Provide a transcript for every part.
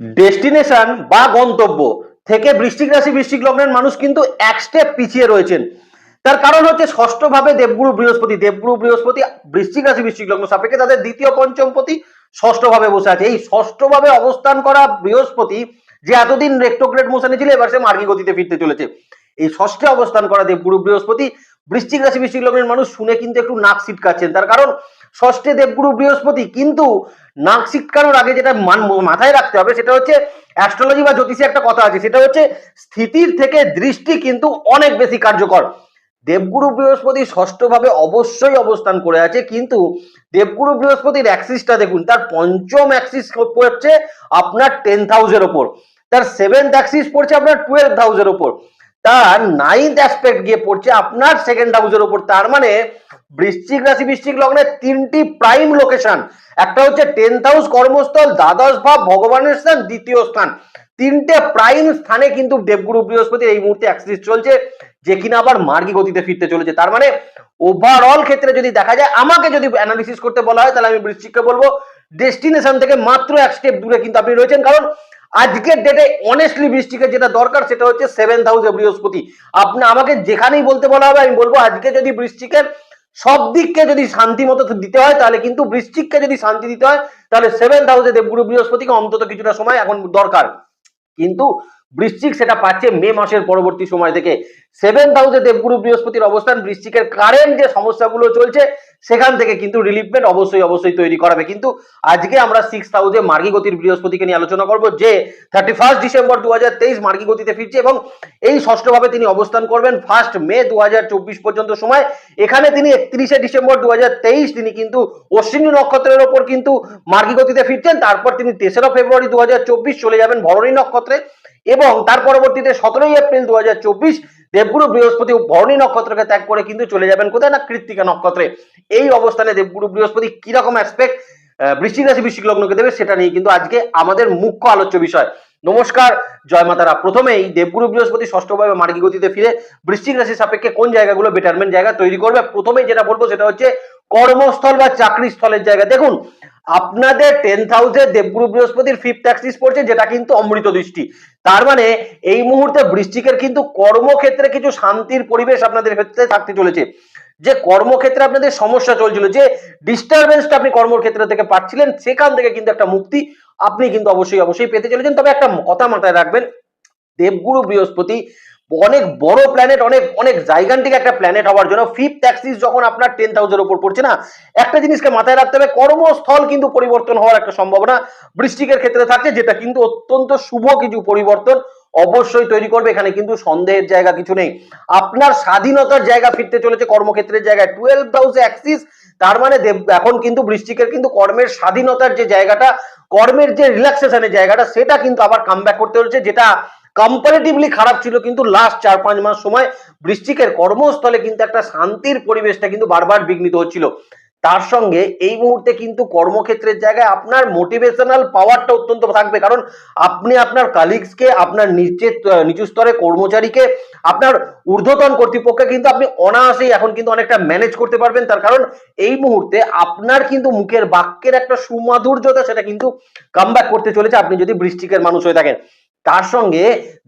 Destination বা গন্তব্য থেকে বৃশ্চিক রাশি, বৃশ্চিক লগ্নের মানুষ কিন্তু এক স্টেপ পিছিয়ে রয়েছেন। তার কারণ হচ্ছে ষষ্ঠ ভাবে দেবগুরু বৃহস্পতি। দেবগুরু বৃহস্পতি বৃশ্চিক রাশি, বৃশ্চিক লগ্ন সাপেক্ষে তাদের দ্বিতীয় পঞ্চম পতি ষষ্ঠ ভাবে বসে আছে। এই ষষ্ঠ ভাবে অবস্থান করা বৃহস্পতি যে এতদিন রেক্টোগ্রেড মোশনে ছিল, এবার সে মার্গী গতিতে ফিরতে চলেছে। এই ষষ্ঠে অবস্থান করা দেবগুরু বৃহস্পতি বৃশ্চিক রাশি, বৃশ্চিক লগ্নের মানুষ শুনে কিন্তু একটু নাক সিটকাচ্ছেন তার কারণ, ষষ্ঠে দেবগুরু বৃহস্পতি কিন্তু নাক সিটকানোর আগে যেটা মান- মাথায় রাখতে হবে, সেটা হচ্ছে অ্যাস্ট্রোলজি বা জ্যোতিষে একটা কথা আছে, সেটা হচ্ছে স্থিতির থেকে দৃষ্টি কিন্তু অনেক বেশি কার্যকর। দেবগুরু বৃহস্পতি ষষ্ঠভাবে অবশ্যই অবস্থান করে আছে, কিন্তু দেবগুরু বৃহস্পতির অ্যাক্সিসটা দেখুন, তার পঞ্চম অ্যাক্সিস পড়ছে আপনার টেন হাউসের ওপর। তার সেভেন্থ অ্যাক্সিস পড়ছে আপনার টুয়েলভ হাউসের ওপর। তার নাইন্থ অ্যাসপেক্ট গিয়ে পড়ছে আপনার সেকেন্ড হাউসের ওপর তার মানে বৃশ্চিক রাশি, বৃশ্চিক লগ্নের তিনটি প্রাইম লোকেশন একটা হচ্ছে টেন্থ হাউস কর্মস্থল, দ্বাদশ ভাব, ভগবানের স্থান, দ্বিতীয় স্থান। তিনটে প্রাইম স্থানে কিন্তু দেবগুরু বৃহস্পতি এই মুহূর্তে অ্যাক্সিস চলছে, যে কিনা আবার মার্গী গতিতে ফিরতে চলেছে। তার মানে ওভারঅল ক্ষেত্রে যদি দেখা যায়, আমাকে যদি অ্যানালিসিস করতে বলা হয়, তাহলে আমি বৃশ্চিককে বলব ডেস্টিনেশন থেকে মাত্র এক স্টেপ দূরে কিন্তু আপনি রয়েছেন। কারণ আজকের ডেটে অনেস্টলি বৃষ্টিকে যেটা দরকার সেটা হচ্ছে সেভেন হাউসে বৃহস্পতি। আপনি আমাকে যেখানেই বলতে বলা হবে, আমি বলব আজকে যদি বৃষ্টিকের সব দিককে যদি শান্তি মতো দিতে হয়, তাহলে কিন্তু বৃষ্টিককে যদি শান্তি দিতে হয়, তাহলে সেভেন হাউসে দেবগুরু বৃহস্পতিকে অন্তত কিছুটা সময় এখন দরকার। কিন্তু বৃশ্চিক সেটা পাচ্ছে মে মাসের পরবর্তী সময় থেকে। সেভেন্থ হাউসে দেবগুরু বৃহস্পতির অবস্থান, বৃশ্চিকের কারেন্ট যে সমস্যাগুলো চলছে, সেখান থেকে কিন্তু রিলিফমেন্ট অবশ্যই অবশ্যই তৈরি করাবে কিন্তু আজকে আমরা সিক্স হাউসে মার্গী গতির বৃহস্পতিকে নিয়ে আলোচনা করব, যে থার্টি ফার্স্ট ডিসেম্বর দু হাজার তেইশ মার্গী গতিতে ফিরছে এবং এই ষষ্ঠভাবে তিনি অবস্থান করবেন ফার্স্ট মে দু হাজার চব্বিশ পর্যন্ত সময়। এখানে তিনি একত্রিশে ডিসেম্বর দু হাজার তেইশ তিনি কিন্তু অশ্বিনী নক্ষত্রের ওপর কিন্তু মার্গী গতিতে ফিরছেন। তারপর তিনি তেসরা ফেব্রুয়ারি দু হাজার চব্বিশ চলে যাবেন ভরণী নক্ষত্রে। এবং তার পরবর্তীতে সতেরোই এপ্রিল দু দেবগুরু বৃহস্পতি ভরণী নক্ষত্রকে ত্যাগ করে কিন্তু চলে যাবেন কোথায় না কৃত্তিকা নক্ষত্রে। এই অবস্থানে দেবগুরু বৃহস্পতি কীরকম অ্যাসপেক্ট বৃশ্চিক রাশি, বৃশ্চিক লগ্নকে দেবে সেটা নিয়ে কিন্তু আজকে আমাদের মুখ্য আলোচ্য বিষয়। নমস্কার, জয় মাতারা। প্রথমেই দেবগুরু বৃহস্পতি ষষ্ঠভাবে মার্গী গতিতে ফিরে বৃশ্চিক রাশির সাপেক্ষে কোন জায়গাগুলো বেটারমেন্ট জায়গা তৈরি করবে? প্রথমেই যেটা বলব সেটা হচ্ছে কর্মস্থল বা চাকরি স্থলের জায়গা। দেখুন আপনাদের টেন্থ হাউসে দেবগুরু বৃহস্পতির ফিফথ অ্যাক্সিস পড়ছে, যেটা কিন্তু অমৃত দৃষ্টি। তার মানে এই মুহূর্তে বৃশ্চিকের কিন্তু কর্মক্ষেত্রে কিছু শান্তির পরিবেশ আপনাদের ক্ষেত্রে থাকতে চলেছে। যে কর্মক্ষেত্রে আপনাদের সমস্যা চলছিল, যে ডিস্টারবেন্সটা আপনি কর্মক্ষেত্র থেকে পাচ্ছিলেন, সেখান থেকে কিন্তু একটা মুক্তি আপনি কিন্তু অবশ্যই অবশ্যই পেতে চলেছেন। তবে একটা কথা মাথায় রাখবেন, দেবগুরু বৃহস্পতি অনেক বড় প্ল্যানেট অনেক অনেক জাইগান্টিক একটা প্ল্যানেট হওয়ার জন্য ফিফথ অ্যাক্সিস যখন আপনার টেন হাউসের উপর পড়ছে না, একটা জিনিসকে মাথায় রাখতে হবে, কর্মস্থল কিন্তু পরিবর্তন হওয়ার একটা সম্ভাবনা বৃষ্টিকের ক্ষেত্রে থাকছে, যেটা কিন্তু অত্যন্ত শুভ কিছু পরিবর্তন অবশ্যই তৈরি করবে, এখানে কিন্তু সন্দেহের জায়গা কিছু নেই। আপনার স্বাধীনতার জায়গা ফিরতে চলেছে, কর্মক্ষেত্রের জায়গায় টুয়েলভ হাউসে অ্যাক্সিস তার মানে এখন কিন্তু বৃষ্টিকের কিন্তু কর্মের স্বাধীনতার যে জায়গাটা, কর্মের যে রিল্যাক্সেশনের জায়গাটা, সেটা কিন্তু আবার কাম করতে হচ্ছে, যেটা কম্পারেটিভলি খারাপ ছিল কিন্তু লাস্ট চার পাঁচ মাস সময় বৃশ্চিকের কর্মস্থলে কিন্তু একটা শান্তির পরিবেশটা কিন্তু বারবার বিঘ্নিত হচ্ছিল। তার সঙ্গে এই মুহূর্তে কিন্তু কর্মক্ষেত্রের জায়গায় আপনার মোটিভেশনাল পাওয়ারটা অত্যন্ত থাকবে। কারণ আপনি আপনার কালিগসকে আপনার নিচে নিচু স্তরে কর্মচারীকে, আপনার ঊর্ধ্বতন কর্তৃপক্ষকে কিন্তু আপনি অনায়াসেই এখন কিন্তু অনেকটা ম্যানেজ করতে পারবেন। তার কারণ এই মুহূর্তে আপনার কিন্তু মুখের বাক্যের একটা সুমাধুর্যতা, সেটা কিন্তু কামব্যাক করতে চলেছে। আপনি যদি বৃষ্টিকের মানুষ হয়ে থাকেন। তার সঙ্গে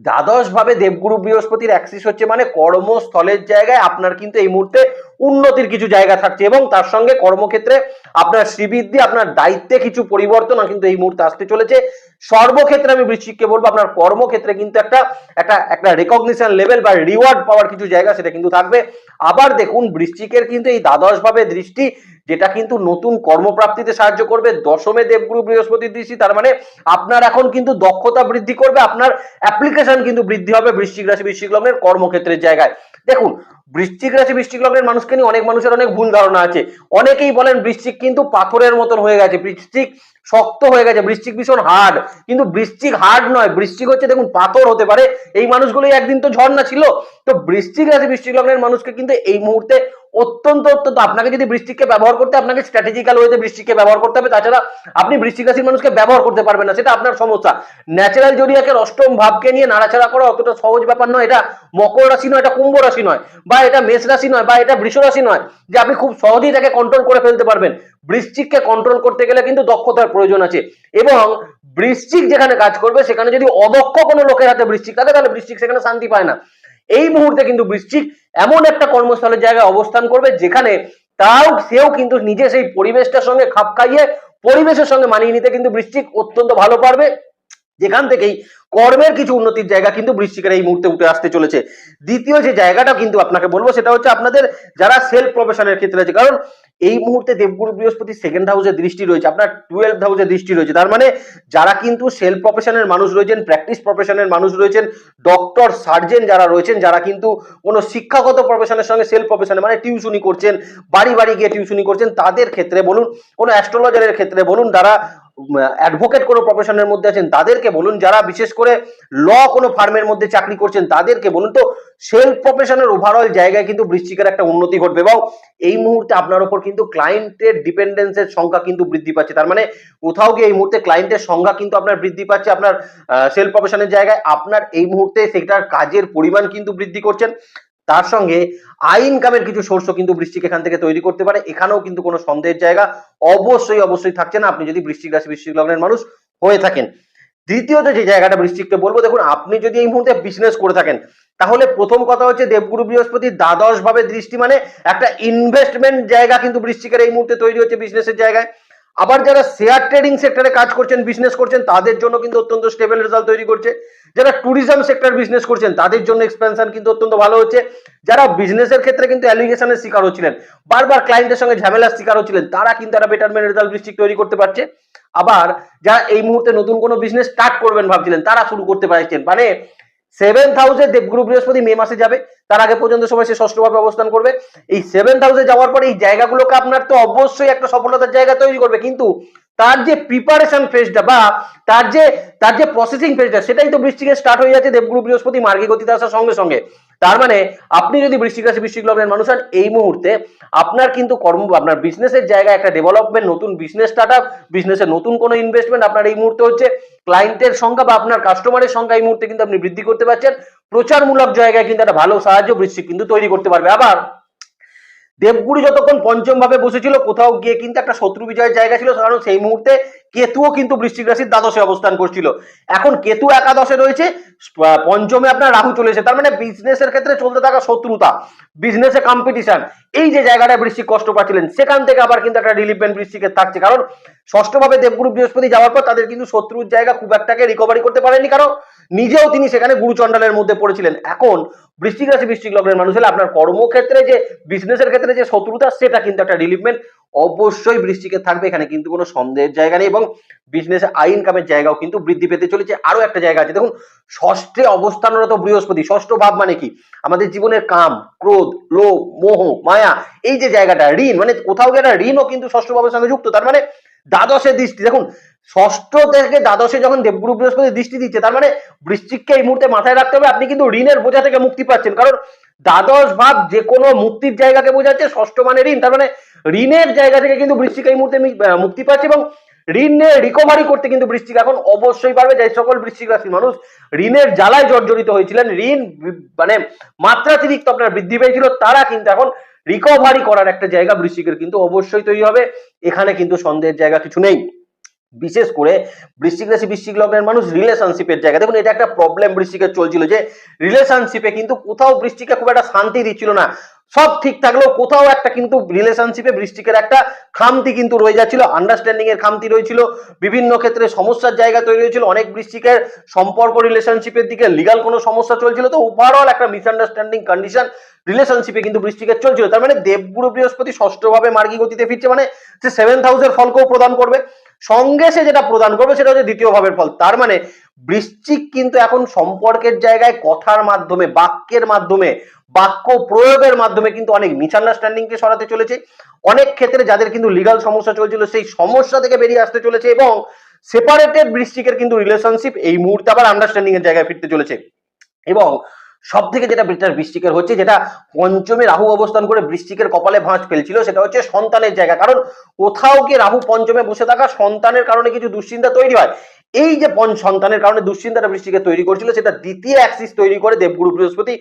দ্বাদশ ভাবে দেবগুরু বৃহস্পতির অ্যাক্সিস হচ্ছে মানে কর্মস্থলের জায়গায় আপনার কিন্তু এই মুহূর্তে উন্নতির কিছু জায়গা থাকছে এবং তার সঙ্গে কর্মক্ষেত্রে আপনার শ্রীবৃদ্ধি, আপনার দায়িত্বে কিছু পরিবর্তন কিন্তু এই মুহূর্তে আসতে চলেছে। সর্বক্ষেত্রে আমি বৃশ্চিককে বলব, আপনার কর্মক্ষেত্রে কিন্তু একটা একটা একটা রেকগনিশন লেভেল বা রিওয়ার্ড পাওয়ার কিছু জায়গা সেটা কিন্তু থাকবে। আবার দেখুন, বৃশ্চিকের কিন্তু এই দ্বাদশ ভাবে দৃষ্টি যেটা কিন্তু নতুন কর্মপ্রাপ্তিতে সাহায্য করবে। দশমে দেবগুরু বৃহস্পতি দৃষ্টি তার মানে আপনার এখন কিন্তু দক্ষতা বৃদ্ধি করবে, আপনার অ্যাপ্লিকেশন কিন্তু বৃদ্ধি হবে বৃশ্চিক রাশি, বৃশ্চিক লগ্নের কর্মক্ষেত্রের জায়গায়। দেখুন, বৃশ্চিক রাশি, বৃশ্চিক লগ্নের মানুষকে নিয়ে অনেক মানুষের অনেক ভুল ধারণা আছে। অনেকেই বলেন বৃশ্চিক কিন্তু পাথরের মতন হয়ে গেছে। বৃশ্চিক শক্ত হয়ে গেছে, বৃষ্টিক ভীষণ হার্ড কিন্তু বৃষ্টিক হার্ড নয়, বৃষ্টিক হচ্ছে দেখুন পাথর হতে পারে। এই মানুষগুলোই একদিন তো ঝর্ণা ছিল। তো বৃশ্চিক রাশি বৃশ্চিক লগ্নের মানুষকে কিন্তু এই মুহূর্তে অত্যন্ত অত্যন্ত আপনাকে যদি বৃষ্টিককে ব্যবহার করতে আপনাকে স্ট্র্যাটেজিক্যাল ওয়েতে বৃষ্টিকে ব্যবহার করতে হবে। তাছাড়া আপনি বৃষ্টিক রাশির মানুষকে ব্যবহার করতে পারবেন না, সেটা আপনার সমস্যা। ন্যাচারাল জড়িয়াকের অষ্টম ভাবকে নিয়ে নাড়াচাড়া করা অতটা সহজ ব্যাপার নয়। এটা মকর রাশি নয়, এটা কুম্ভ রাশি নয়, বা এটা মেষ রাশি নয়, বা এটা বৃষ রাশি নয়, যে আপনি খুব সহজেই তাকে কন্ট্রোল করে ফেলতে পারবেন। বৃশ্চিককে কন্ট্রোল করতে গেলে কিন্তু দক্ষতার প্রয়োজন আছে। এবং বৃষ্টিক যেখানে কাজ করবে, সেখানে যদি অদক্ষ কোনো লোকের হাতে বৃশ্চিক থাকে, তাহলে বৃশ্চিক সেখানে শান্তি পায় না। এই মুহূর্তে কিন্তু বৃশ্চিক এমন একটা কর্মস্থলের জায়গায় অবস্থান করবে, যেখানে তাও, সেও কিন্তু নিজে সেই পরিবেশটার সঙ্গে খাপ খাইয়ে, পরিবেশের সঙ্গে মানিয়ে নিতে কিন্তু বৃষ্টিক অত্যন্ত ভালো পারবে। যেখান থেকেই কর্মের কিছু উন্নতির জায়গা কিন্তু বৃশ্চিকের এই মুহূর্তে উঠে আসতে চলেছে। দ্বিতীয় যে জায়গাটা কিন্তু আপনাকে বলব, সেটা হচ্ছে আপনাদের যারা সেলফ প্রফেশনের ক্ষেত্রে আছে। কারণ এই মুহূর্তে দেবগুরু বৃহস্পতি সেকেন্ড হাউসে দৃষ্টি রয়েছে, আপনার টুয়েলভ হাউসে দৃষ্টি রয়েছে। তার মানে যারা কিন্তু সেলফ প্রফেশনের মানুষ রয়েছেন প্র্যাকটিস প্রফেশনের মানুষ রয়েছেন ডক্টর সার্জেন যারা রয়েছেন, যারা কিন্তু কোনো শিক্ষাগত প্রফেশনের সঙ্গে সেলফ প্রফেশনে মানে টিউশনি করছেন, বাড়ি বাড়ি গিয়ে টিউশনি করছেন, তাদের ক্ষেত্রে বলুন, কোনো অ্যাস্ট্রোলজারের ক্ষেত্রে বলুন, যারা অ্যাডভোকেট কোনো প্রফেশনের মধ্যে আছেন, তাদেরকে বলুন, যারা বিশেষ করে ল কোনো ফার্মের মধ্যে চাকরি করছেন, তাদেরকে বলুন তো সেলফ প্রফেশনের ওভারঅল জায়গায় কিন্তু বৃশ্চিকের একটা উন্নতি ঘটবে এবং এই মুহূর্তে আপনার ওপর কিন্তু ক্লায়েন্টের ডিপেন্ডেন্সের সংখ্যা কিন্তু বৃদ্ধি পাচ্ছে। তার মানে কোথাও গিয়ে এই মুহূর্তে ক্লায়েন্টের সংখ্যা কিন্তু আপনার বৃদ্ধি পাচ্ছে, আপনার সেলফ প্রফেশনের জায়গায়। আপনার এই মুহূর্তে সেটার কাজের পরিমাণ কিন্তু বৃদ্ধি করছেন। তার সঙ্গে আই ইনকামের কিছু সোর্সও কিন্তু বৃষ্টিক এখান থেকে তৈরি করতে পারে। এখানেও কিন্তু কোনো সন্দেহের জায়গা অবশ্যই অবশ্যই থাকছে না। আপনি যদি বৃষ্টিক রাশি, বৃষ্টিক লগ্নের মানুষ হয়ে থাকেন। দ্বিতীয়ত যে জায়গাটা বৃষ্টিককে বলব, দেখুন, আপনি যদি এই মুহূর্তে বিজনেস করে থাকেন, তাহলে প্রথম কথা হচ্ছে দেবগুরু বৃহস্পতি দ্বাদশ ভাবে দৃষ্টি মানে একটা ইনভেস্টমেন্ট জায়গা কিন্তু বৃষ্টিকের এই মুহূর্তে তৈরি হচ্ছে বিজনেসের জায়গায়। আবার যারা শেয়ার ট্রেডিং সেক্টরে কাজ করছেন বিজনেস করছেন, তাদের জন্য কিন্তু অত্যন্ত স্টেবল রেজাল্ট তৈরি করছে। যারা ট্যুরিজম সেক্টর বিজনেস করছেন, তাদের জন্য এক্সপেনশন কিন্তু অত্যন্ত ভালো হচ্ছে। যারা বিজনেসের ক্ষেত্রে কিন্তু অ্যালিগেশনের শিকার হচ্ছিলেন, বারবার ক্লায়েন্টের সঙ্গে ঝামেলার শিকার হচ্ছিলেন, তারা কিন্তু একটা বেটারমেন্ট রেজাল্ট বৃষ্টিক তৈরি করতে পারছে। আবার যারা এই মুহূর্তে নতুন কোনো বিজনেস স্টার্ট করবেন ভাবছিলেন, তারা শুরু করতে পারছেন। মানে সেভেন্থ হাউসে দেবগুরু বৃহস্পতি মে মাসে যাবে। তার আগে পর্যন্ত সবাই সে ষষ্ঠভাবে অবস্থান করবে। এই সেভেন্থ হাউসে যাওয়ার পরে এই জায়গাগুলোকে আপনার তো অবশ্যই একটা সফলতার জায়গা তৈরি করবে। কিন্তু তার যে প্রিপারেশন ফেজটা বা তার যে তার যে প্রসেসিং ফেজটা সেটাই তো বৃষ্টিকে স্টার্ট হয়ে যাচ্ছে দেবগুরু বৃহস্পতি মার্গী গতিতে আসার সঙ্গে সঙ্গে। তার মানে আপনি যদি বৃষ্টিক রাশি বৃষ্টিক লগ্নের মানুষ হন, এই মুহূর্তে আপনার কিন্তু কর্ম, আপনার বিজনেসের জায়গায় একটা ডেভেলপমেন্ট নতুন বিজনেস স্টার্ট আপ বিজনেসের নতুন কোনো ইনভেস্টমেন্ট আপনার এই মুহূর্তে হচ্ছে। ক্লায়েন্টের সংখ্যা বা আপনার কাস্টমারের সংখ্যা এই মুহূর্তে কিন্তু আপনি বৃদ্ধি করতে পারছেন। প্রচারমূলক জায়গায় কিন্তু একটা ভালো সাহায্য বৃষ্টিক কিন্তু তৈরি করতে পারবে। আবার দেবগুরু যতক্ষণ পঞ্চম ভাবে বসেছিল, কোথাও গিয়ে কিন্তু একটা শত্রু বিজয়ের জায়গা ছিল, কারণ সেই মুহূর্তে কেতুও কিন্তু বৃশ্চিক রাশির দ্বাদশে অবস্থান করছিল। এখন কেতু একাদশে রয়েছে পঞ্চমে আপনার রাহু চলেছে তার মানে বিজনেসের ক্ষেত্রে চলতে থাকা শত্রুতা বিজনেসে কম্পিটিশন এই যে জায়গাটা বৃশ্চিক কষ্ট পাচ্ছিলেন, সেখান থেকে আবার কিন্তু একটা রিলিফমেন্ট বৃশ্চিকের থাকছে। কারণ ষষ্ঠভাবে দেবগুরু বৃহস্পতি যাওয়ার পর তাদের কিন্তু শত্রুর জায়গা খুব একটাকে রিকভারি করতে পারেনি কারণ নিজেও তিনি সেখানে গুরুচণ্ডালের মধ্যে পড়েছিলেন। এখন বৃশ্চিক রাশি, বৃশ্চিক লগ্নের মানুষ হলে আপনার কর্মক্ষেত্রে যে বিজনেসের ক্ষেত্রে যে শত্রুতা, সেটা কিন্তু একটা রিলিফমেন্ট অবশ্যই বৃষ্টিকে থাকবে, এখানে কিন্তু কোনো সন্দেহের জায়গা নেই এবং বিজনেস আই ইনকামের জায়গাও কিন্তু বৃদ্ধি পেতে চলেছে। আরও একটা জায়গা আছে, দেখুন, ষষ্ঠে অবস্থানরত বৃহস্পতি, ষষ্ঠ ভাব মানে কি? আমাদের জীবনের কাম, ক্রোধ, লোভ, মোহ, মায়া, এই যে জায়গাটা, ঋণ মানে কোথাও গিয়ে একটা ঋণও কিন্তু ষষ্ঠ ভাবের সঙ্গে যুক্ত, তার মানে দ্বাদশে দৃষ্টি, দেখুন, ষষ্ঠ থেকে দ্বাদশে যখন দেবগুরু বৃহস্পতি দৃষ্টি দিচ্ছে, তার মানে বৃশ্চিককে এই মুহূর্তে মাথায় রাখতে হবে, আপনি কিন্তু ঋণের বোঝা থেকে মুক্তি পাচ্ছেন, কারণ দ্বাদশ ভাব যে কোনো মুক্তির জায়গাকে বোঝাচ্ছে, ষষ্ঠ মানে ঋণ। তার মানে ঋণের জায়গা থেকে কিন্তু বৃশ্চিক এই মুহূর্তে মুক্তি পাচ্ছে এবং ঋণে রিকভারি করতে কিন্তু বৃশ্চিক এখন অবশ্যই পারবে। যে সকল বৃশ্চিক রাশির মানুষ ঋণের জ্বালায় জর্জরিত হয়েছিলেন। ঋণ মানে মাত্রাতিরিক্ত আপনার বৃদ্ধি পেয়েছিল। তারা কিন্তু এখন রিকভারি করার একটা জায়গা বৃশ্চিকের কিন্তু অবশ্যই তৈরি হবে। এখানে কিন্তু সন্দেহের জায়গা কিছু নেই। বিশেষ করে বৃশ্চিক রাশি, বৃশ্চিক লগ্নের মানুষ রিলেশনশিপের জায়গা। দেখুন, এটা একটা প্রবলেম বৃশ্চিকের চলছিল যে রিলেশনশিপে কিন্তু কোথাও বৃষ্টিকে খুব একটা শান্তি দিচ্ছিল না। সব ঠিক থাকলেও কোথাও একটা কিন্তু রিলেশনশিপে বৃষ্টিকের একটা খামতি কিন্তু রয়ে যাচ্ছিল আন্ডারস্ট্যান্ডিং এর খামতি রয়েছিল, বিভিন্ন ক্ষেত্রে সমস্যার জায়গা তৈরি হয়েছিল, অনেক বৃষ্টিকের সম্পর্ক রিলেশনশিপের দিকে লিগাল কোনো সমস্যা চলছিল, তো ওভারঅল একটা মিসআন্ডারস্ট্যান্ডিং কন্ডিশন রিলেশনশিপে কিন্তু বৃষ্টিকের চলছিল। তার মানে দেবগুরু বৃহস্পতি ষষ্ঠভাবে মার্গী গতিতে ফিরছে মানে সে সেভেন্থ হাউসের ফলকেও প্রদান করবে। সঙ্গে সে যেটা প্রদান করবে সেটা হচ্ছে দ্বিতীয় ভাবের ফল। তার মানে বৃশ্চিক কিন্তু এখন সম্পর্কের জায়গায় কথার মাধ্যমে, বাক্যের মাধ্যমে, বাক্য প্রয়োগের মাধ্যমে কিন্তু অনেক মিসআন্ডারস্ট্যান্ডিংকে সরাতে চলেছে। অনেক ক্ষেত্রে যাদের কিন্তু লিগাল সমস্যা চলছিল, সেই সমস্যা থেকে বেরিয়ে আসতে চলেছে এবং সেপারেটেড বৃষ্টিকের কিন্তু রিলেশনশিপ এই মুহূর্তে আবার আন্ডারস্ট্যান্ডিং এর জায়গায় ফিরতে চলেছে। এবং সব থেকে যেটা বেটার বৃষ্টিকের হচ্ছে, যেটা পঞ্চমে রাহু অবস্থান করে বৃষ্টিকের কপালে ভাঁজ ফেলছিল, সেটা হচ্ছে সন্তানের জায়গা। কারণ কোথাও গিয়ে রাহু পঞ্চমে বসে থাকা সন্তানের কারণে কিছু দুশ্চিন্তা তৈরি হয়। এই যে পঞ্চ সন্তানের কারণে দুশ্চিন্তাটা বৃষ্টিকে তৈরি করছিল, সেটা দ্বিতীয় অ্যাক্সিস তৈরি করে দেবগুরু বৃহস্পতি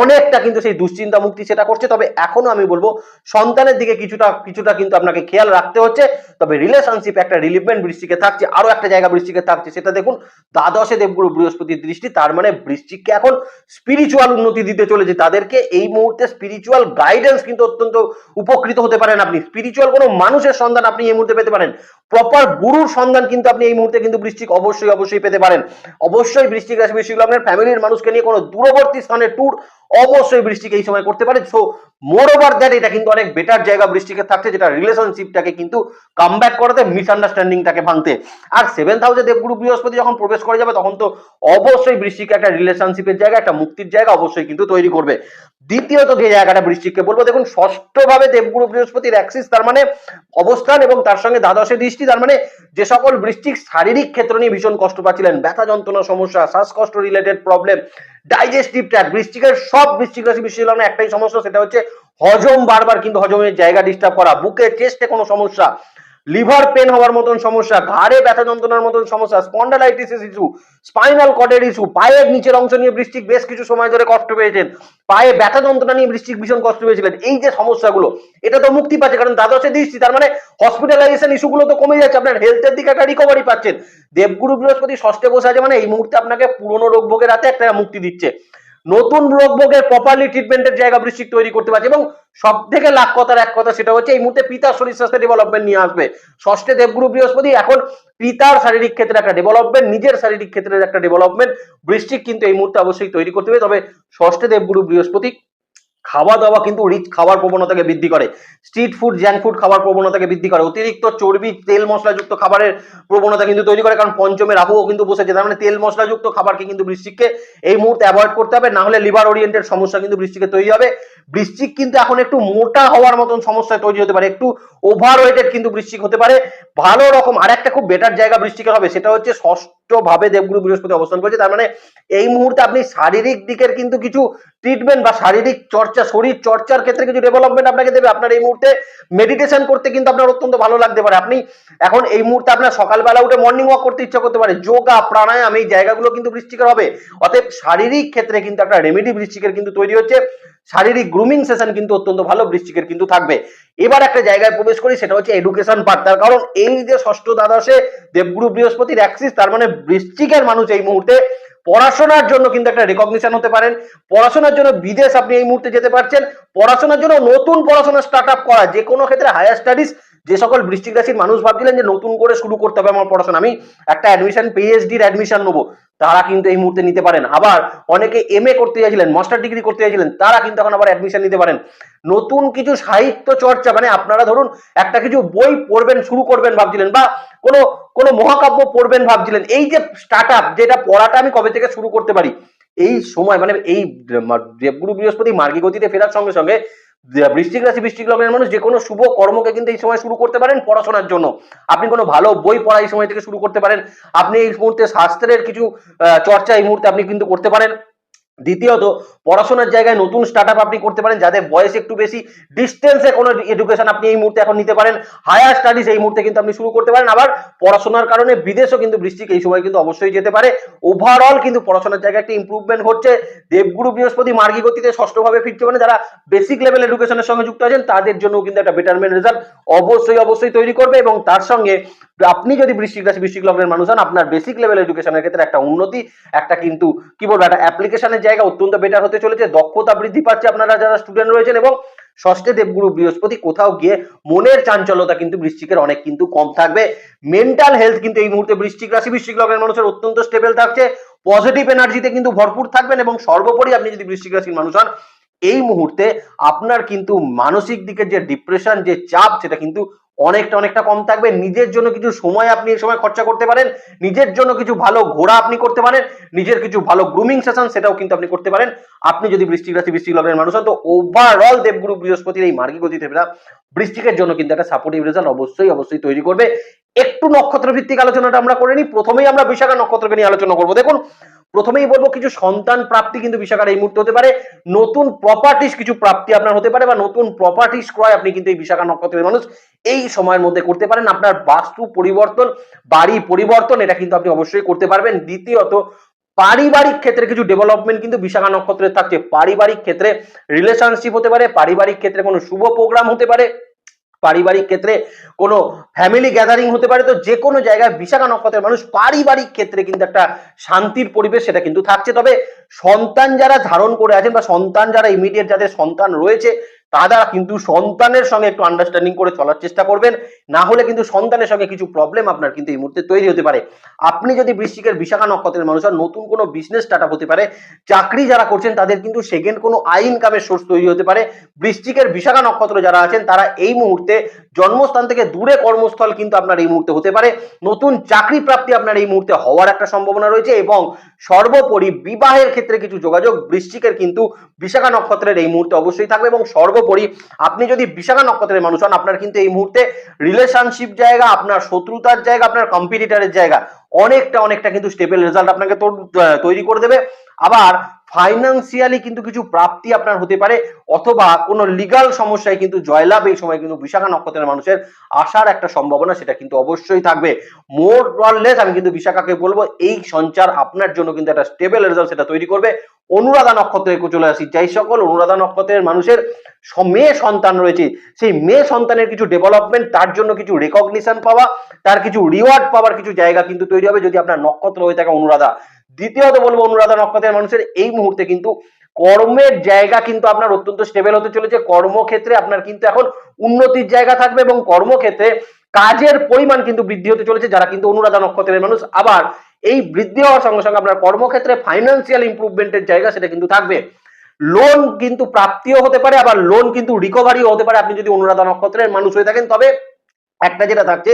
অনেকটা কিন্তু সেই দুশ্চিন্তা মুক্তি সেটা করছে। তবে এখনও আমি বলব, সন্তানের দিকে কিছুটা কিছুটা কিন্তু আপনাকে খেয়াল রাখতে হচ্ছে। তবে রিলেশনশিপ একটা রিলিভমেন্ট বৃষ্টিকে থাকছে আরও একটা জায়গা বৃষ্টিকে থাকছে, সেটা দেখুন, দ্বাদশে দেবগুরু বৃহস্পতির দৃষ্টি, তার মানে বৃষ্টিককে এখন স্পিরিচুয়াল উন্নতি দিতে চলেছে তাদেরকে। এই মুহূর্তে স্পিরিচুয়াল গাইডেন্স কিন্তু অত্যন্ত উপকৃত হতে পারেন আপনি। স্পিরিচুয়াল কোনো মানুষের সন্ধান আপনি এই মুহূর্তে পেতে পারেন। প্রপার গুরুর সন্ধান কিন্তু আপনি এই মুহূর্তে কিন্তু বৃষ্টিক অবশ্যই অবশ্যই পেতে পারেন। অবশ্যই বৃষ্টিক রাশি বৃষ্টিক লগ্নের ফ্যামিলির মানুষকে নিয়ে কোনো দূরবর্তী স্থানে ট্যুর অবশ্যই বৃষ্টিকে এই সময় করতে পারে সো মোর ওভার দ্যাট এটা কিন্তু অনেক বেটার জায়গা বৃষ্টিকে থাকছে, যেটা রিলেশনশিপটাকে কিন্তু কাম ব্যাক করাতে মিসআন্ডারস্ট্যান্ডিংটাকে ভাঙতে। আর সেভেন্থ হাউসে দেবগুরু বৃহস্পতি যখন প্রবেশ করে যাবে, তখন তো অবশ্যই বৃষ্টিকে একটা রিলেশনশিপের জায়গা, একটা মুক্তির জায়গা অবশ্যই কিন্তু তৈরি করবে। দ্বিতীয়ত যে জায়গাটা বৃষ্টিককে বলব, দেখুন, ষষ্ঠভাবে দেবগুরু বৃহস্পতির অ্যাক্সিস তার মানে অবস্থান এবং তার সঙ্গে দ্বাদশে দৃষ্টি, তার মানে যে সকল বৃষ্টিক শারীরিক ক্ষেত্র নিয়ে ভীষণ কষ্ট পাচ্ছিলেন। ব্যথা যন্ত্রণা, সমস্যা শ্বাসকষ্ট রিলেটেড প্রবলেম ডাইজেস্টিভ ট্র্যাক বৃষ্টিকের সব বৃষ্টিক রাশি বৃষ্টিক লগ্নে একটাই সমস্যা, সেটা হচ্ছে হজম বারবার কিন্তু হজমের জায়গা ডিস্টার্ব করা। বুকে চেস্টে কোনো সমস্যা লিভার পেন হওয়ার মতন সমস্যা, ঘাড়ে ব্যথা যন্ত্রণার মতন সমস্যা স্পন্ডালাইটিস ইস্যু স্পাইনাল কর্ডের ইস্যু পায়ের নিচের অংশ নিয়ে বৃষ্টিক বেশ কিছু সময় ধরে কষ্ট পেয়েছেন। পায়ে ব্যথা যন্ত্রণা নিয়ে বৃষ্টিক ভীষণ কষ্ট পেয়েছিলেন। এই যে সমস্যাগুলো, এটা তো মুক্তি পাচ্ছে, কারণ দ্বাদশে দৃষ্টি, তার মানে হসপিটালাইজেশন ইস্যুগুলো তো কমে যাচ্ছে। আপনার হেলথের দিকে একটা রিকভারি পাচ্ছেন। দেবগুরু বৃহস্পতি ষষ্ঠে বসে আছে মানে এই মুহূর্তে আপনাকে পুরনো রোগ ভোগের হাতে একটা মুক্তি দিচ্ছে। নতুন রোগ ভোগের প্রপারলি ট্রিটমেন্টের জায়গা বৃশ্চিক তৈরি করতে পারছে এবং সব থেকে লাখ কথার এক কথা সেটা হচ্ছে এই মুহূর্তে পিতার শরীর স্বাস্থ্য ডেভেলপমেন্ট নিয়ে আসবে। ষষ্ঠে দেবগুরু বৃহস্পতি, এখন পিতার শারীরিক ক্ষেত্রে একটা ডেভেলপমেন্ট নিজের শারীরিক ক্ষেত্রে একটা ডেভেলপমেন্ট বৃষ্টি কিন্তু এই মুহূর্তে অবশ্যই তৈরি করতে হবে, তবে ষষ্ঠে দেবগুরু বৃহস্পতি খাওয়া দাওয়া কিন্তু রিচ খাওয়ার প্রবণতাকে বৃদ্ধি করে। স্ট্রিট ফুড জ্যাঙ্ক ফুড খাওয়ার প্রবণতাকে বৃদ্ধি করে। অতিরিক্ত চর্বি, তেল মশলাযুক্ত খাবারের প্রবণতা কিন্তু তৈরি করে, কারণ পঞ্চমে রাহুও কিন্তু বসেছে। তার মানে তেল মশলাযুক্ত খাবারকে কিন্তু বৃশ্চিককে এই মুহূর্তে অ্যাভয়েড করতে হবে, না হলে লিভার ওরিয়েন্টেড সমস্যা কিন্তু বৃষ্টিকে তৈরি হবে। বৃশ্চিক কিন্তু এখন একটু মোটা হওয়ার মতন সমস্যা তৈরি হতে পারে, একটু ওভার ওয়েটেড কিন্তু বৃশ্চিক হতে পারে। ভালো রকম আর একটা খুব বেটার জায়গা বৃষ্টিকের হবে, সেটা হচ্ছে ষষ্ঠ ভাবে দেবগুরু বৃহস্পতি অবস্থান করেছে। তার মানে এই মুহূর্তে আপনি শারীরিক দিকের কিন্তু কিছু ট্রিটমেন্ট বা শারীরিক চর্চা, শরীর চর্চার ক্ষেত্রে কিছু ডেভেলপমেন্ট আপনাকে দেবে। আপনার এই মুহূর্তে মেডিটেশন করতে কিন্তু আপনার অত্যন্ত ভালো লাগতে পারে। আপনি এখন এই মুহূর্তে আপনার সকালবেলা উঠে মর্নিং ওয়াক করতে ইচ্ছা করতে পারে। যোগা প্রাণায়াম এই জায়গাগুলো কিন্তু বৃষ্টিকের হবে। অতএব শারীরিক ক্ষেত্রে কিন্তু একটা রেমেডি বৃষ্টিকের কিন্তু তৈরি হচ্ছে। শারীরিক গ্রুমিং সেশন কিন্তু অত্যন্ত ভালো বৃষ্টিকের কিন্তু থাকবে। এবার একটা জায়গায় প্রবেশ করি, সেটা হচ্ছে এডুকেশন পার্ট তার কারণ এই যে ষষ্ঠ দ্বাদশে দেবগুরু বৃহস্পতির অ্যাক্সিস তার মানে বৃষ্টিকের মানুষ এই মুহূর্তে পড়াশোনার জন্য কিন্তু একটা রেকগনিশন হতে পারেন। পড়াশোনার জন্য বিদেশ আপনি এই মুহূর্তে যেতে পারছেন। পড়াশোনার জন্য নতুন পড়াশোনা স্টার্ট আপ করা যে কোনো ক্ষেত্রে হায়ার স্টাডিজ যে সকল বৃষ্টিক রাশির মানুষ ভাবছিলেন যে নতুন করে শুরু করতে হবে আমার পড়াশোনা, আমি একটা অ্যাডমিশন পিএইচডির অ্যাডমিশন নেব। তারা কিন্তু এই মুহূর্তে নিতে পারেন। আবার অনেকে এম এ করতে চাইছিলেন মাস্টার ডিগ্রি করতে চাইছিলেন, তারা কিন্তু এখন আবার অ্যাডমিশন নিতে পারেন। নতুন কিছু সাহিত্য চর্চা মানে আপনারা ধরুন একটা কিছু বই পড়বেন, শুরু করবেন ভাবছিলেন, বা কোনো কোনো মহাকাব্য পড়বেন ভাবছিলেন, এই যে স্টার্ট আপ যেটা পড়াটা আমি কবে থেকে শুরু করতে পারি? এই সময় মানে এই দেবগুরু বৃহস্পতি মার্গী গতিতে ফেরার সঙ্গে সঙ্গে বৃষ্টিক রাশি, বৃষ্টিক লগ্নের মানুষ যে কোনো শুভ কর্মকে কিন্তু এই সময় শুরু করতে পারেন পড়াশোনার জন্য। আপনি কোনো ভালো বই পড়া এই সময় থেকে শুরু করতে পারেন। আপনি এই মুহূর্তে শাস্ত্রের কিছু চর্চা এই মুহূর্তে আপনি কিন্তু করতে পারেন। দ্বিতীয়ত, পড়াশোনার জায়গায় নতুন স্টার্ট আপ আপনি করতে পারেন যাদের বয়স একটু বেশি ডিস্টেন্সে কোনো এডুকেশন আপনি এই মুহূর্তে এখন নিতে পারেন হায়ার স্টাডিজ এই মুহূর্তে কিন্তু আপনি শুরু করতে পারেন, আবার পড়াশোনার কারণে বিদেশও কিন্তু বৃষ্টিক এই সময় কিন্তু অবশ্যই যেতে পারে। ওভারঅল কিন্তু পড়াশোনার জায়গায় একটা ইম্প্রুভমেন্ট হচ্ছে দেবগুরু বৃহস্পতি মার্গী গতিতে ষষ্ঠভাবে ফিরছে মানে যারা বেসিক লেভেল এডুকেশনের সঙ্গে যুক্ত আছেন, তাদের জন্য কিন্তু একটা বেটারমেন্ট রেজাল্ট অবশ্যই অবশ্যই তৈরি করবে এবং তার সঙ্গে আপনি যদি বৃষ্টিক রাশি বৃষ্টিক লগ্নের মানুষ হন, আপনার বেসিক লেভেল এডুকেশনের ক্ষেত্রে একটা উন্নতি, একটা কিন্তু, কি বলব, একটা অ্যাপ্লিকেশনের জায়গা অত্যন্ত বেটার হতে চলেছে। দক্ষতা বৃদ্ধি পাচ্ছে আপনারা যারা স্টুডেন্ট রয়েছেন এবং ষষ্ঠে দেবগুরু বৃহস্পতি কোথাও গিয়ে মনের চাঞ্চলতা কিন্তু বৃশ্চিকের অনেক কিন্তু কম থাকবে। মেন্টাল হেলথ কিন্তু এই মুহূর্তে বৃশ্চিক রাশি, বৃশ্চিক লগ্নের মানুষের অত্যন্ত স্টেবল থাকছে। পজিটিভ এনার্জিতে কিন্তু ভরপুর থাকবেন এবং সর্বোপরি আপনি যদি বৃশ্চিক রাশির মানুষ হন, এই মুহূর্তে আপনার কিন্তু মানসিক দিকে যে ডিপ্রেশন যে চাপ, সেটা কিন্তু অনেকটা অনেকটা কম থাকবে। নিজের জন্য কিছু সময় আপনি এই সময় খরচা করতে পারেন। নিজের জন্য কিছু ভালো ঘোরা আপনি করতে পারেন। নিজের কিছু ভালো গ্রুমিং সেশন সেটাও কিন্তু আপনি করতে পারেন। আপনি যদি বৃষ্টিক রাশি, বৃষ্টিক লগ্নের মানুষ হন, তো ওভারঅল দেবগুরু বৃহস্পতির এই মার্গী গতিতে বৃষ্টিকের জন্য কিন্তু একটা সাপোর্টিভ রেজাল্ট অবশ্যই অবশ্যই তৈরি করবে। একটু নক্ষত্র ভিত্তিক আলোচনাটা আমরা করে নিই। প্রথমেই আমরা বিশাখা নক্ষত্রকে নিয়ে আলোচনা করব। দেখুন প্রথমেই বলব কিছু সন্তান প্রাপ্তি কিন্তু বিশাখার এই মুহূর্তে হতে পারে। নতুন প্রপার্টিস কিছু প্রাপ্তি আপনার হতে পারে বা নতুন প্রপার্টিস ক্রয় আপনি কিন্তু এই বিশাখা নক্ষত্রের মানুষ এই সময়ের মধ্যে করতে পারেন। আপনার বাস্তু পরিবর্তন, বাড়ি পরিবর্তন, এটা কিন্তু আপনি অবশ্যই করতে পারবেন। দ্বিতীয়ত, পারিবারিক ক্ষেত্রে কিছু ডেভেলপমেন্ট কিন্তু বিশাখা নক্ষত্রের থাকছে। পারিবারিক ক্ষেত্রে রিলেশনশিপ হতে পারে, পারিবারিক ক্ষেত্রে কোনো শুভ প্রোগ্রাম হতে পারে। পারিবারিক ক্ষেত্রে কোনো ফ্যামিলি গ্যাদারিং হতে পারে, তো যে কোনো জায়গায় বিশাখা নক্ষত্রের মানুষ পারিবারিক ক্ষেত্রে কিন্তু একটা শান্তির পরিবেশ সেটা কিন্তু থাকছে। তবে সন্তান যারা ধারণ করে আছেন বা সন্তান যারা ইমিডিয়েট যাদের সন্তান রয়েছে, তারা কিন্তু সন্তানের সঙ্গে একটু আন্ডারস্ট্যান্ডিং করে চলার চেষ্টা করবেন। না হলে কিন্তু সন্তানের সঙ্গে কিছু প্রবলেম আপনার কিন্তু এই মুহূর্তে তৈরি হতে পারে। আপনি যদি বৃশ্চিকের বিশাখা নক্ষত্রের মানুষ নতুন কোনো বিজনেস স্টার্ট আপ হতে পারে, চাকরি যারা করছেন, তাদের কিন্তু সেকেন্ড কোনো আই ইনকামের সোর্স তৈরি হতে পারে। বৃশ্চিকের বিশাখা নক্ষত্র যারা আছেন, তারা এই মুহূর্তে জন্মস্থান থেকে দূরে কর্মস্থল কিন্তু আপনার এই মুহূর্তে হতে পারে। নতুন চাকরি প্রাপ্তি আপনার এই মুহূর্তে হওয়ার একটা সম্ভাবনা রয়েছে এবং সর্বোপরি বিবাহের ক্ষেত্রে কিছু যোগাযোগ, বৃশ্চিকের কিন্তু বিশাখা নক্ষত্রের এই মুহূর্তে অবশ্যই থাকবে এবং সর্বোপরি আপনি যদি বিশাখা নক্ষত্রের মানুষ হন, আপনার কিন্তু এই মুহূর্তে রিলেশনশিপ জায়গা, আপনার শত্রুতার জায়গা, আপনার কম্পিটিটারের জায়গা অনেকটা অনেকটা কিন্তু স্টেবল রেজাল্ট আপনাকে তোর- তৈরি করে দেবে। আবার ফাইন্যান্সিয়ালি কিন্তু কিছু প্রাপ্তি আপনার হতে পারে, অথবা কোনো লিগাল সমস্যায় কিন্তু জয়লাভ এই সময় কিন্তু বিশাখা নক্ষত্রের মানুষের আসার একটা সম্ভাবনা সেটা কিন্তু অবশ্যই থাকবে। মোর লেস আমি কিন্তু বিশাখাকে বলব, এই সঞ্চার আপনার জন্য কিন্তু একটা স্টেবল রেজাল্ট সেটা তৈরি করবে। অনুরাধা নক্ষত্রে চলে আসি, যাই সকল অনুরাধা নক্ষত্রের মানুষের মেয়ে সন্তান রয়েছে, সেই মেয়ে সন্তানের কিছু ডেভেলপমেন্ট তার জন্য কিছু রেকগনিশন পাওয়া, তার কিছু রিওয়ার্ড পাওয়ার কিছু জায়গা কিন্তু তৈরি হবে যদি আপনার নক্ষত্র হয়ে থাকে অনুরাধা। দ্বিতীয়ত বলব অনুরাধা নক্ষত্রের মানুষের এই মুহূর্তে কিন্তু কর্মের জায়গা কিন্তু আপনার অত্যন্ত স্টেবল হতে চলেছে। কর্মক্ষেত্রে আপনার কিন্তু এখন উন্নতির জায়গা থাকবে এবং কর্মক্ষেত্রে কাজের পরিমাণ কিন্তু বৃদ্ধি হতে চলেছে, যারা কিন্তু অনুরাধা নক্ষত্রের মানুষ। আবার এই বৃদ্ধি হওয়ার সঙ্গে সঙ্গে আপনার কর্মক্ষেত্রে ফাইন্যান্সিয়াল ইমপ্রুভমেন্টের জায়গা সেটা কিন্তু থাকবে। লোন কিন্তু প্রাপ্তিও হতে পারে, আবার লোন কিন্তু রিকভারিও হতে পারে। আপনি যদি অনুরাধা নক্ষত্রের মানুষ হয়ে থাকেন, তবে একটা যেটা থাকছে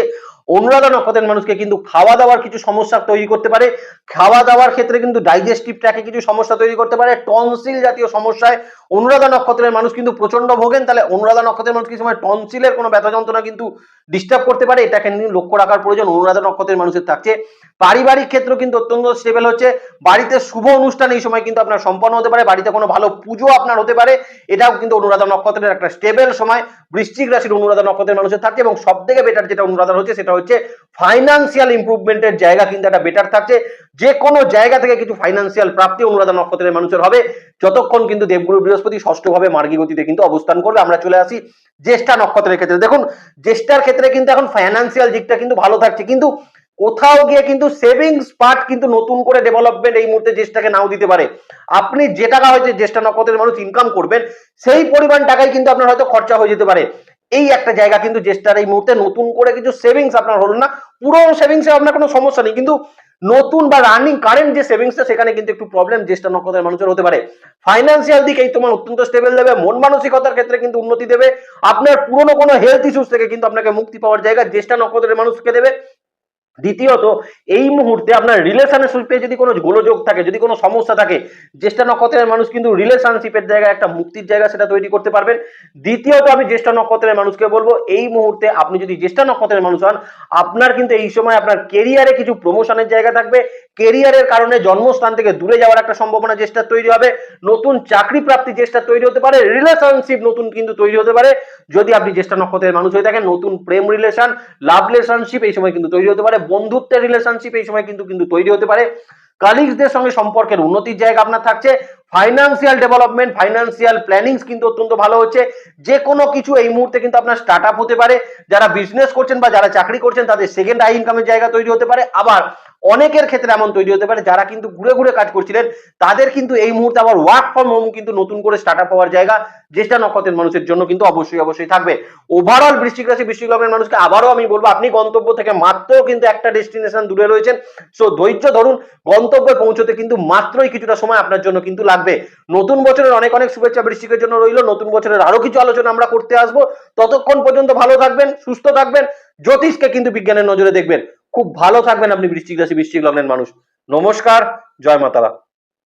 অনুরাধা নক্ষত্রের মানুষকে কিন্তু খাওয়া দাওয়ার কিছু সমস্যা তৈরি করতে পারে। খাওয়া দাওয়ার ক্ষেত্রে কিন্তু ডাইজেস্টিভ ট্র্যাকে কিছু সমস্যা তৈরি করতে পারে। টনসিল জাতীয় সমস্যায় অনুরাধা নক্ষত্রের মানুষ কিন্তু প্রচণ্ড ভোগেন, তাহলে অনুরাধা নক্ষত্রের মানুষ কিছু সময় টনসিলের কোনো ব্যথা যন্ত্রণা কিন্তু ডিস্টার্ব করতে পারে? এটাকে লক্ষ্য রাখার প্রয়োজন অনুরাধা নক্ষত্রের মানুষের থাকছে। পারিবারিক ক্ষেত্র কিন্তু অত্যন্ত স্টেবল হচ্ছে। বাড়িতে শুভ অনুষ্ঠান এই সময় কিন্তু আপনার সম্পন্ন হতে পারে। বাড়িতে কোনো ভালো পুজো আপনার হতে পারে। এটাও কিন্তু অনুরাধা নক্ষত্রের একটা স্টেবল সময়। বৃশ্চিক রাশির অনুরাধা নক্ষত্রের মানুষের থাকছে এবং সব থেকে বেটার যেটা অনুরাধা হচ্ছে সেটা হচ্ছে ফাইন্যান্সিয়াল ইমপ্রুভমেন্টের জায়গা কিন্তু একটা বেটার থাকছে। যে কোনো জায়গা থেকে কিছু ফাইন্যান্সিয়াল প্রাপ্তি অনুরাধা নক্ষত্রের মানুষের হবে। যতক্ষণ কিন্তু দেবগুরু বৃহস্পতি ষষ্ঠভাবে মার্গী গতিতে কিন্তু অবস্থান করবে। আমরা চলে আসি জ্যেষ্ঠা নক্ষত্রের ক্ষেত্রে। দেখুন, জ্যেষ্ঠার ক্ষেত্রে কিন্তু এখন ফাইন্যান্সিয়াল দিকটা কিন্তু ভালো থাকছে। কিন্তু কোথাও গিয়ে কিন্তু সেভিংস পার্ট কিন্তু নতুন করে ডেভেলপমেন্ট এই মুহূর্তে জ্যেষ্ঠাকে নাও দিতে পারে। আপনি যে টাকা হয়তো জ্যেষ্ঠা নক্ষত্রের মানুষ ইনকাম করবেন, সেই পরিমাণ টাকাই কিন্তু আপনার হয়তো খরচা হয়ে যেতে পারে। এই একটা জায়গা কিন্তু জ্যেষ্ঠার এই মুহূর্তে নতুন করে কিছু সেভিংস আপনার হলো না। পুরো সেভিংসে আপনার কোনো সমস্যা নেই। কিন্তু নতুন বা রানিং কারেন্ট যে সেভিংসটা সেখানে কিন্তু একটু প্রবলেম জ্যেষ্ঠ নক্ষত্রের মানুষের হতে পারে। ফাইন্যান্সিয়াল দিক এই তোমার অত্যন্ত স্টেবল দেবে, মন মানসিকতার ক্ষেত্রে কিন্তু উন্নতি দেবে। আপনার পুরনো কোনো হেলথ ইস্যুস থেকে কিন্তু আপনাকে মুক্তি পাওয়ার জায়গা জ্যেষ্ঠ নক্ষত্রের মানুষকে দেবে। দ্বিতীয়ত, এই মুহূর্তে আপনার রিলেশনশিপে যদি কোনো গোলযোগ থাকে, যদি কোনো সমস্যা থাকে জ্যেষ্ঠা নক্ষত্রের মানুষ কিন্তু রিলেশনশিপের জায়গায় একটা মুক্তির জায়গা সেটা তৈরি করতে পারবেন। দ্বিতীয়ত, আমি জ্যেষ্ঠা নক্ষত্রের মানুষকে বলব, এই মুহূর্তে আপনি যদি জ্যেষ্ঠা নক্ষত্রের মানুষ হন, আপনার কিন্তু এই সময় আপনার কেরিয়ারে কিছু প্রমোশনের জায়গা থাকবে। কেরিয়ারের কারণে জন্মস্থান থেকে দূরে যাওয়ার একটা সম্ভাবনা চেষ্টা তৈরি হবে। নতুন চাকরি প্রাপ্তি চেষ্টা তৈরি হতে পারে রিলেশনশিপ নতুন কিন্তু তৈরি হতে পারে। যদি আপনি জ্যেষ্ঠা নক্ষত্রের মানুষ হয়ে থাকেন, নতুন প্রেম রিলেশন লাভ রিলেশনশিপ এই সময় কিন্তু তৈরি হতে পারে। বন্ধুত্বের রিলেশনশিপ এই সময় কিন্তু কিন্তু তৈরি হতে পারে। কালিগসদের সঙ্গে সম্পর্কের উন্নতির জায়গা আপনার থাকছে। ফাইন্যান্সিয়াল ডেভেলপমেন্ট ফাইন্যান্সিয়াল প্ল্যানিংস কিন্তু অত্যন্ত ভালো হচ্ছে। যে কোনো কিছু এই মুহূর্তে কিন্তু আপনার স্টার্ট হতে পারে। যারা বিজনেস করছেন বা যারা চাকরি করছেন, তাদের সেকেন্ড আই ইনকামের জায়গা তৈরি হতে পারে। আবার অনেকের ক্ষেত্রে এমন তৈরি হতে পারে, যারা কিন্তু ঘুরে ঘুরে কাজ করছিলেন, তাদের কিন্তু এই মুহূর্তে আবার ওয়ার্ক ফ্রম হোম কিন্তু নতুন করে স্টার্ট আপ হওয়ার জায়গা জ্যেষ্ঠা নক্ষত্রের মানুষের জন্য কিন্তু অবশ্যই অবশ্যই থাকবে। ওভারঅল বৃশ্চিক রাশি, বৃশ্চিক লগ্নের মানুষকে আবারও আমি বলব, আপনি গন্তব্য থেকে মাত্র কিন্তু একটা ডেস্টিনেশন দূরে রয়েছেন। সো ধৈর্য ধরুন, গন্তব্যে পৌঁছতে কিন্তু মাত্রই কিছুটা সময় আপনার জন্য কিন্তু লাগবে। নতুন বছরের অনেক অনেক শুভেচ্ছা বৃশ্চিকের জন্য রইল, নতুন বছরের আরও কিছু আলোচনা আমরা করতে আসব। ততক্ষণ পর্যন্ত ভালো থাকবেন, সুস্থ থাকবেন, জ্যোতিষকে কিন্তু বিজ্ঞানের নজরে দেখবেন। খুব ভালো থাকবেন আপনি বৃশ্চিক রাশি বৃশ্চিক লগ্নের মানুষ। নমস্কার জয় মাতারা।